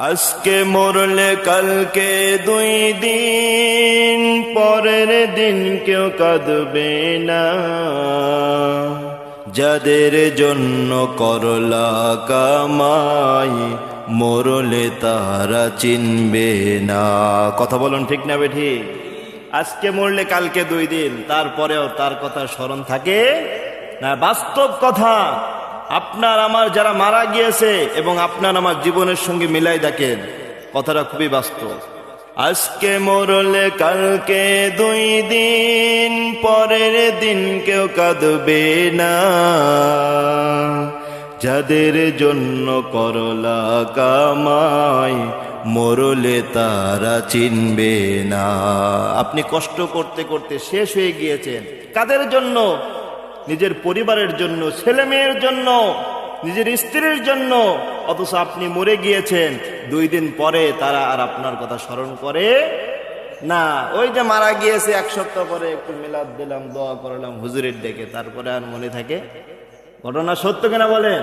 আজকে মরলে কালকে দুই দিন, পরের দিন কেউ কাঁদবে না। যাদের জন্য করলা কামাই, মরলে তারা চিনবে না। কথা বলুন ঠিক না বেঠি? আজকে মরলে কালকে দুই দিন, তারপরেও তার কথা স্মরণ থাকে না? বাস্তব কথা আপনার আমার যারা মারা গিয়েছে এবং আপনার আমার জীবনের সঙ্গে মিলাই দেখেন, কথাটা খুবই বাস্তব। আজকে মরলে কালকে দুই দিন, পরের দিন কেউ কাঁদবে না। যাদের জন্য করলা কামাই, মরলে তারা চিনবে না। আপনি কষ্ট করতে করতে শেষ হয়ে গিয়েছেন। কাদের জন্য? নিজের পরিবারের জন্য, ছেলে মেয়ের জন্য, নিজের স্ত্রীর জন্য। অথচ আপনি মরে গিয়েছেন, দুই দিন পরে তারা আর আপনার কথা স্মরণ করে না। ওই যে মারা গিয়েছে, এক সপ্তাহ পরে একটু মিলাদ দিলাম, দোয়া করলাম, হুজুরের ডেকে, তারপরে আর মনে থাকে? ঘটনা সত্য কিনা বলেন?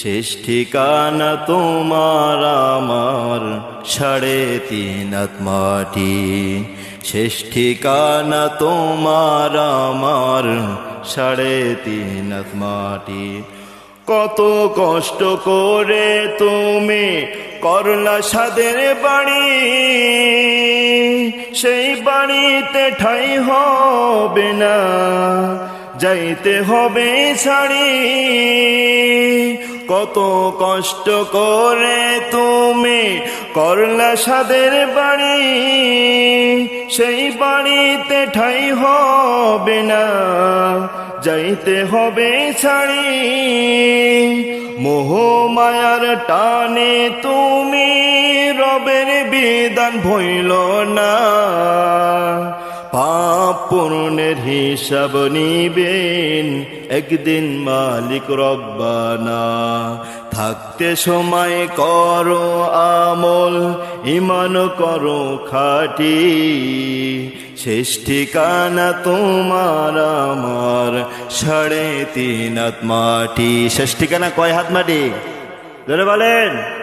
শেষ ঠিকানা তোমার আমার, সাড়ে তিন আত্মাটি শেষ ঠিকানা তোমার আমার, সাড়ে তিন আত্মাটি কত কষ্ট করে তুমি করলা সাদের বাড়ি, সেই বাড়িতে ঠাই হবে না, যাইতে হবে ছাড়ি কত কষ্ট করে তুমি করলা সাদের বাড়ি সেই বাড়িতে ঠাই হবে না, যাইতে হবে ছাড়ি। মোহ মায়ার টানে তুমি রবের বিধান ভইল না। পাপ পূর্ণের হিসাব নিবেন। একদিন মালিক রব্বানা, থাকতে সময় করো আমল ইমান করো খাটি। শেষ ঠিকানা তোমার আমার, সাড়ে তিন হাত মাটি। শেষ ঠিকানা কয় হাত মাটি? ধরে বলেন।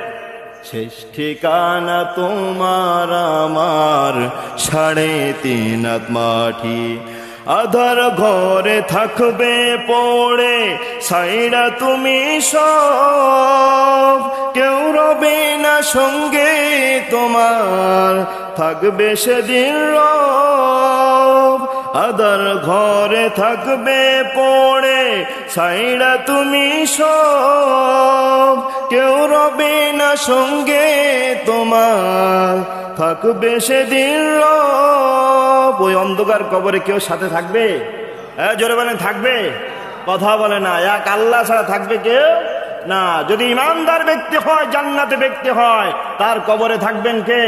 শেষ ঠিকানা তোমার আমার। সাড়ে তিন মাটি। আধার ঘরে থাকবে, পড়ে সাইরা তুমি সব। কেউ রবে না সঙ্গে তোমার, থাকবে সেদিন রব। আদার ঘরে থাকবে, পড়ে সাইরা তুমি সব। রবে না সঙ্গে তোমার। থাকবে সেদিন ওই অন্ধকার কবরে কেউ সাথে থাকবে? হ্যাঁ জোরে বলেন, থাকবে? কথা বলে না, এক আল্লাহ ছাড়া থাকবে কেউ? না, যদি ইমানদার ব্যক্তি হয়, জান্নাতে ব্যক্তি হয়, তার কবরে থাকবেন কে?